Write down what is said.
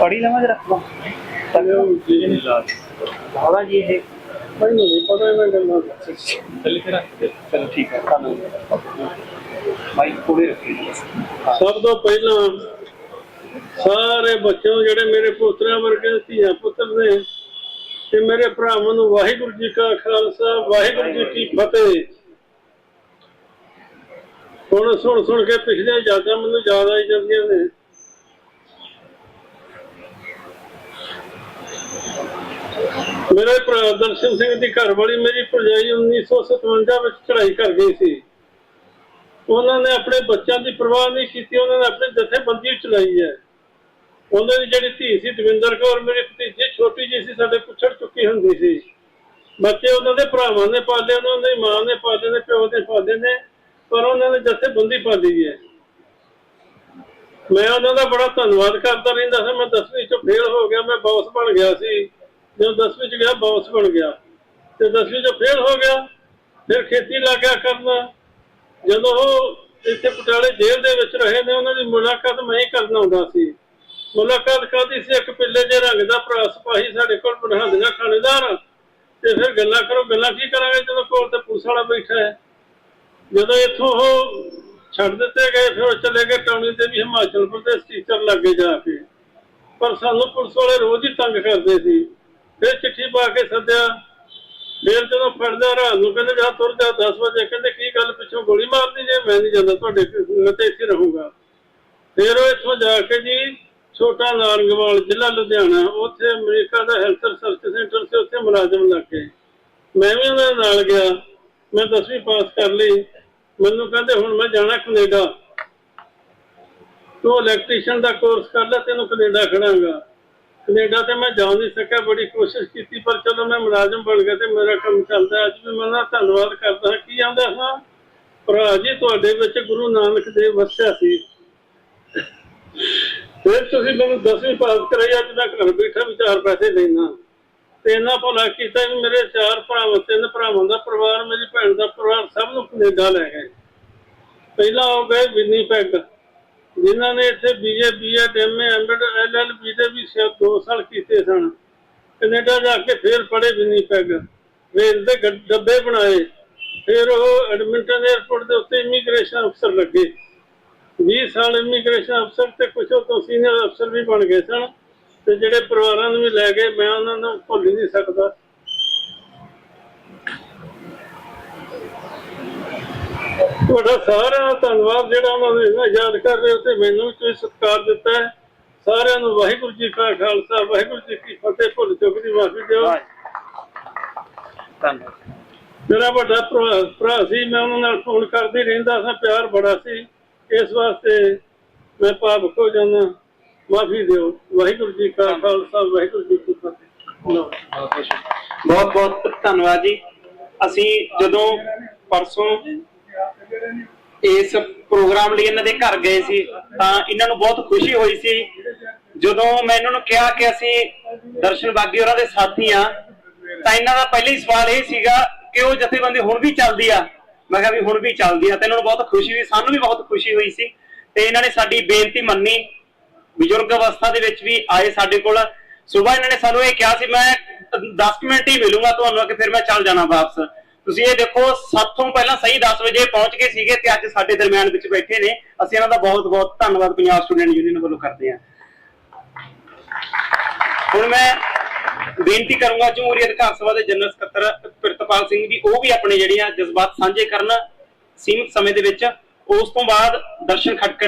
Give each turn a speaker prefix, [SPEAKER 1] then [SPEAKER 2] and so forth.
[SPEAKER 1] ਪੜੀ ਲਵਾਂ ਜਰਾ। ਬਾਬਾ ਜੀ ਇਹ।
[SPEAKER 2] ਮੈਨੂੰ ਨਹੀਂ ਪਤਾ ਇਹਨਾਂ ਗੱਲਾਂ
[SPEAKER 1] ਚੱਲ ਕੇ ਰੱਖ ਦੇ ਠੀਕ ਹੈ ਤੁਹਾਨੂੰ ਮਾਈਕ ਕੋਲੇ ਰੱਖੀ
[SPEAKER 2] ਸਭ ਤੋਂ ਪਹਿਲਾਂ ਸਾਰੇ ਬੱਚਿਆਂ ਜਿਹੜੇ ਮੇਰੇ ਪੁੱਤਰਾਂ ਵਰਗੇ ਧੀਆਂ ਪੁੱਤਰ ਨੇ ਤੇ ਮੇਰੇ ਭਰਾਵਾਂ ਨੂੰ ਵਾਹਿਗੁਰੂ ਜੀ ਕਾ ਖਾਲਸਾ, ਵਾਹਿਗੁਰੂ ਜੀ ਕੀ ਫਤਿਹ। ਹੁਣ ਸੁਣ ਸੁਣ ਕੇ ਪਿਛਲੇ ਯਾਦਾਂ ਮੈਨੂੰ ਯਾਦ ਆਈ ਜਾਂਦੀਆਂ ਨੇ। ਮੇਰੇ ਭਰਾ ਦਰਸ਼ਨ ਸਿੰਘ ਦੀ ਘਰਵਾਲੀ ਮੇਰੀ ਭਰਜਾਈ 1957 ਵਿੱਚ ਚੜ੍ਹਾਈ ਕਰ ਗਈ ਸੀ। ਉਹਨਾਂ ਨੇ ਆਪਣੇ ਬੱਚਿਆਂ ਦੀ ਪਰਵਾਹ ਨਹੀਂ ਕੀਤੀ, ਉਹਨਾਂ ਨੇ ਆਪਣੀ ਜਥੇਬੰਦੀ ਚਲਾਈ ਹੈ। ਉਹਨਾਂ ਦੀ ਜਿਹੜੀ ਧੀ ਸੀ ਦਵਿੰਦਰ ਕੌਰ, ਮੇਰੀ ਭਤੀਜੀ ਛੋਟੀ ਜੀ ਸੀ, ਸਾਡੇ ਪੁੱਛੜ ਚੁੱਕੀ ਹੁੰਦੀ ਸੀ। ਬੱਚੇ ਉਹਨਾਂ ਦੇ ਭਰਾਵਾਂ ਨੇ ਪਾਲੇ ਨੇ ਉਹਨਾਂ ਦੀ ਮਾਂ ਨੇ ਪਾਲੇ ਨੇ ਪਿਓ ਨੇ ਪਾਲੇ ਨੇ। ਪਰ ਉਹਨਾਂ ਨੇ ਜਥੇਬੰਦੀ ਪਾਲੀ ਹੈ। ਮੈਂ ਉਹਨਾਂ ਦਾ ਬੜਾ ਧੰਨਵਾਦ ਕਰਦਾ ਰਹਿੰਦਾ ਸੀ। ਮੈਂ 10ਵੀਂ ਚ ਫੇਲ ਹੋ ਗਿਆ। ਮੈਂ ਬੌਸ ਬਣ ਗਿਆ ਸੀ। ਜਦੋਂ 10ਵੀਂ ਚ ਗਿਆ ਬੌਸ ਬਣ ਗਿਆ। ਤੇ 10ਵੀਂ ਚ ਫੇਲ ਹੋ ਗਿਆ, ਫਿਰ ਖੇਤੀ ਲੱਗ ਕਰਨਾ। ਜਦੋਂ ਉਹ ਇੱਥੇ ਪਟਿਆਲੇ ਜੇਲ੍ਹ ਦੇ ਵਿੱਚ ਰਹੇ ਨੇ, ਉਹਨਾਂ ਦੀ ਮੁਲਾਕਾਤ ਮੈਂ ਹੀ ਕਰਨ ਆਉਂਦਾ ਸੀ। ਮੁਲਾਕਾਤ ਕਰਦੀ ਸੀ। ਇੱਕ ਪਿੱਲੇ ਦੇ ਰੰਗ ਦਾ ਭਰਾ ਸਿਪਾਹੀ ਸਾਡੇ ਕੋਲ ਬਣਾ ਖਾਣੇਦਾਰ। ਤੇ ਫਿਰ ਗੱਲਾਂ ਕਰੋ, ਗੱਲਾਂ ਕੀ ਕਰਾਂਗੇ? ਜਦੋਂ ਕੋਲ ਤੇ ਪੁਲਿਸ ਵਾਲਾ ਬੈਠਾ ਹੈ। ਜਦੋਂ ਇੱਥੋਂ ਉਹ ਛੱਡ ਦਿੱਤੇ ਗਏ, ਫਿਰ ਉਹ ਚਲੇ ਗਏ ਟਾਉਣੀ ਤੇ ਵੀ ਹਿਮਾਚਲ ਪ੍ਰਦੇਸ਼ ਟੀਚਰ ਲੱਗੇ ਜਾ ਕੇ। ਪਰ ਸਾਨੂੰ ਪੁਲਿਸ ਵਾਲੇ ਰੋਜ਼ ਹੀ ਤੰਗ ਕਰਦੇ ਸੀ। ਫਿਰ ਚਿੱਠੀ ਪਾ ਕੇ ਸੱਦਿਆ। ਫਿਰ ਜਦੋਂ ਫੜਦਾ ਰਾਤ ਨੂੰ, ਕਹਿੰਦੇ ਜਾ ਤੁਰ ਜਾ 10 ਵਜੇ। ਕਹਿੰਦੇ, ਕੀ ਗੱਲ ਪਿੱਛੋਂ ਗੋਲੀ ਮਾਰਦੀ ਜੇ? ਮੈਂ ਨਹੀਂ ਜਾਂਦਾ ਤੁਹਾਡੇ ਮੈਂ ਤੇ ਇੱਥੇ ਰਹੂੰਗਾ। ਫਿਰ ਉਹ ਇੱਥੋਂ ਜਾ ਕੇ ਜੀ, ਛੋਟਾ ਨਾਰਗਵਾਲ, ਜ਼ਿਲ੍ਹਾ ਲੁਧਿਆਣਾ, ਉੱਥੇ ਅਮਰੀਕਾ ਦਾ ਹੈਲਥ ਰਿਸਰਚ ਸੈਂਟਰ ਸੀ, ਉੱਥੇ ਮੁਲਾਜ਼ਮ ਲੱਗ ਗਏ। ਮੈਂ ਵੀ ਉਹਨਾਂ ਨਾਲ ਗਿਆ। ਮੈਂ 10ਵੀਂ ਪਾਸ ਕਰ ਲਈ। ਮੈਨੂੰ ਕਹਿੰਦੇ ਹੁਣ ਮੈਂ ਜਾਣਾ ਕੈਨੇਡਾ। ਤੂੰ ਇਲੈਕਟ੍ਰੀਸ਼ੀਅਨ ਦਾ ਕੋਰਸ ਕਰ ਲੈ, ਤੈਨੂੰ ਕੈਨੇਡਾ ਖੜਾਂਗਾ। ਕੈਨੇਡਾ ਤੇ ਮੈਂ ਜਾ ਨਹੀਂ ਸਕਿਆ, ਬੜੀ ਕੋਸ਼ਿਸ਼ ਕੀਤੀ, ਪਰ ਚਲੋ ਮੈਂ ਮੁਲਾਜ਼ਮ ਬਣ ਗਿਆ ਤੇ ਮੇਰਾ ਕੰਮ ਚੱਲਦਾ। ਅੱਜ ਵੀ ਮੈਂ ਨਾ ਧੰਨਵਾਦ ਕਰਦਾ ਹਾਂ। ਕੀ ਆਂਦਾ ਹਾਂ? ਭਰਾ ਜੀ, ਤੁਹਾਡੇ ਵਿੱਚ ਗੁਰੂ ਨਾਨਕ ਦੇਵ ਵਸਿਆ ਸੀ। ਫਿਰ ਤੁਸੀਂ ਮੈਨੂੰ 10ਵੀਂ ਪਾਸ ਕਰਾਈ, ਅੱਜ ਮੈਂ ਘਰ ਬੈਠਾ ਵੀ ਚਾਰ ਪੈਸੇ ਲੈਣਾ ਤੇ ਇਹਨਾਂ ਭਲਾ ਕੀਤਾ ਵੀ ਮੇਰੇ ਚਾਰ ਭਰਾ ਤਿੰਨ ਭਰਾਵਾਂ ਦਾ ਪਰਿਵਾਰ, ਮੇਰੀ ਭੈਣ ਦਾ ਪਰਿਵਾਰ ਸਭ ਨੂੰ ਕੈਨੇਡਾ ਲੈ ਗਏ। ਪਹਿਲਾਂ ਹੋ ਗਏ ਵਿਨੀ ਪੈਗ ਜਿਨ੍ਹਾਂ ਨੇ ਇੱਥੇ BA BEd MA MEd LLB ਦੇ ਵੀ ਸ਼ਾਇਦ 2 ਸਾਲ ਕੀਤੇ ਸਨ। ਕੈਨੇਡਾ ਜਾ ਕੇ ਫੇਰ ਪੜੇ ਵਿਨੀ ਪੈਗ ਰੇਲ ਦੇ ਡੱਬੇ ਬਣਾਏ। ਫਿਰ ਉਹ ਐਡਮਿੰਟਨ 에ਅਰਪੋਰਟ ਦੇ ਉੱਤੇ ਇਮੀਗ੍ਰੇਸ਼ਨ ਅਫਸਰ ਲੱਗੇ। 20 ਸਾਲ ਇਮੀਗ੍ਰੇਸ਼ਨ ਅਫਸਰ ਤੇ ਕੁਝ ਤੋਂ ਸੀਨੀਅਰ ਅਫਸਰ ਵੀ ਬਣ ਗਏ ਸਨ। ਤੇ ਜਿਹੜੇ ਪਰਿਵਾਰਾਂ ਨੂੰ ਵੀ ਲੈ ਗਏ ਮੈਂ ਉਹਨਾਂ ਨੂੰ ਭੁੱਲ ਨਹੀਂ ਸਕਦਾ। ਤੁਹਾਡਾ ਸਾਰਿਆਂ ਦਾ ਧੰਨਵਾਦ ਜਿਹੜਾ ਉਹਨਾਂ ਨੂੰ ਇੰਨਾ ਯਾਦ ਕਰ ਰਹੇ ਹੋ ਤੇ ਮੈਨੂੰ ਵੀ ਤੁਸੀਂ ਸਤਿਕਾਰ ਦਿੱਤਾ ਹੈ। ਸਾਰਿਆਂ ਨੂੰ ਵਾਹਿਗੁਰੂ ਜੀ ਕਾ ਖਾਲਸਾ ਵਾਹਿਗੁਰੂ ਜੀ ਕੀ ਫਤਿਹ ਭੁੱਲ ਚੁੱਕ ਦੀ ਮਾਫੀ ਦਿਓ।
[SPEAKER 1] ਧੰਨਵਾਦ।
[SPEAKER 2] ਮੇਰਾ ਵੱਡਾ ਭਰਾ ਸੀ ਮੈਂ ਉਹਨਾਂ ਨਾਲ ਫੋਨ ਕਰਦੀ ਰਹਿੰਦਾ ਸਾਂ ਪਿਆਰ ਬੜਾ ਸੀ। ਇਸ ਵਾਸਤੇ ਮੈਂ ਭਾਵੁਕ ਹੋ ਜਾਂਦਾ। ਮਾਫੀ ਦਿਓ। ਵਾਹਿਗੁਰੂ ਜੀ ਕਾ ਖਾਲਸਾ, ਵਾਹਿਗੁਰੂ ਜੀ ਕੀ ਫਤਿਹ।
[SPEAKER 1] ਬਹੁਤ ਬਹੁਤ ਧੰਨਵਾਦ ਜੀ। ਅਸੀਂ ਜਦੋਂ ਪਰਸੋਂ ਇਸ ਪ੍ਰੋਗਰਾਮ ਲਈ ਇਹਨਾਂ ਦੇ ਘਰ ਗਏ ਸੀ, ਤਾਂ ਇਹਨਾਂ ਨੂੰ ਬਹੁਤ ਖੁਸ਼ੀ ਹੋਈ ਸੀ। ਜਦੋਂ ਮੈਂ ਇਹਨਾਂ ਨੂੰ ਕਿਹਾ ਕਿ ਅਸੀਂ ਦਰਸ਼ਨ ਬਾਗੀ ਹੋਰਾਂ ਦੇ ਸਾਥੀ ਆ ਤਾਂ ਇਹਨਾਂ ਦਾ ਪਹਿਲੀ ਸਵਾਲ ਇਹ ਸੀਗਾ ਕਿ ਉਹ ਜਥੇਬੰਦੀ ਹੁਣ ਵੀ ਚੱਲਦੀ ਆ। ਮੈਂ ਕਿਹਾ ਵੀ ਹੁਣ ਵੀ ਚੱਲਦੀ ਆ। ਤੇ ਇਹਨਾਂ ਨੂੰ ਬਹੁਤ ਖੁਸ਼ੀ ਹੋਈ, ਸਾਨੂੰ ਵੀ ਬਹੁਤ ਖੁਸ਼ੀ ਹੋਈ ਸੀ। ਤੇ ਇਹਨਾਂ ਨੇ ਸਾਡੀ ਬੇਨਤੀ ਮੰਨੀ ਬਜ਼ੁਰਗ ਅਵਸਥਾ ਦੇ ਵਿੱਚ ਵੀ ਆਏ ਸਾਡੇ ਕੋਲ। ਸਵੇਰ ਇਹਨਾਂ ਨੇ ਸਾਨੂੰ ਇਹ ਕਿਹਾ ਸੀ, ਮੈਂ 10 ਮਿੰਟ ਹੀ ਮਿਲੂੰਗਾ ਤੁਹਾਨੂੰ ਕਿ ਫਿਰ ਮੈਂ ਚੱਲ ਜਾਣਾ ਵਾਪਸ। ਤੁਸੀਂ ਇਹ ਦੇਖੋ ਸਾਥੋਂ ਪਹਿਲਾਂ ਸਹੀ 10 ਵਜੇ ਪਹੁੰਚ ਗਏ ਸੀਗੇ ਤੇ ਅੱਜ ਸਾਡੇ ਦਰਮਿਆਨ ਵਿੱਚ ਬੈਠੇ ਨੇ। ਅਸੀਂ ਇਹਨਾਂ ਦਾ ਬਹੁਤ ਬਹੁਤ ਧੰਨਵਾਦ, ਪੰਜਾਬ ਸਟੂਡੈਂਟ ਯੂਨੀਅਨ ਵੱਲੋਂ ਕਰਦੇ ਹਾਂ। ਹੁਣ ਮੈਂ ਬੇਨਤੀ ਕਰੂੰਗਾ ਜਮਹੂਰੀਅਤ ਘਰ ਸਭਾ ਦੇ ਜਨਰਲ ਸਕੱਤਰ ਪ੍ਰਿਤਪਾਲ ਸਿੰਘ ਜੀ, ਉਹ ਵੀ ਆਪਣੇ ਜਿਹੜੀਆਂ ਜਜ਼ਬਾਤ ਸਾਂਝੇ ਕਰਨ ਸੀਮਿਤ ਸਮੇਂ ਦੇ ਵਿੱਚ, ਉਸ ਤੋਂ ਬਾਅਦ ਦਰਸ਼ਨ ਖਟਕੜ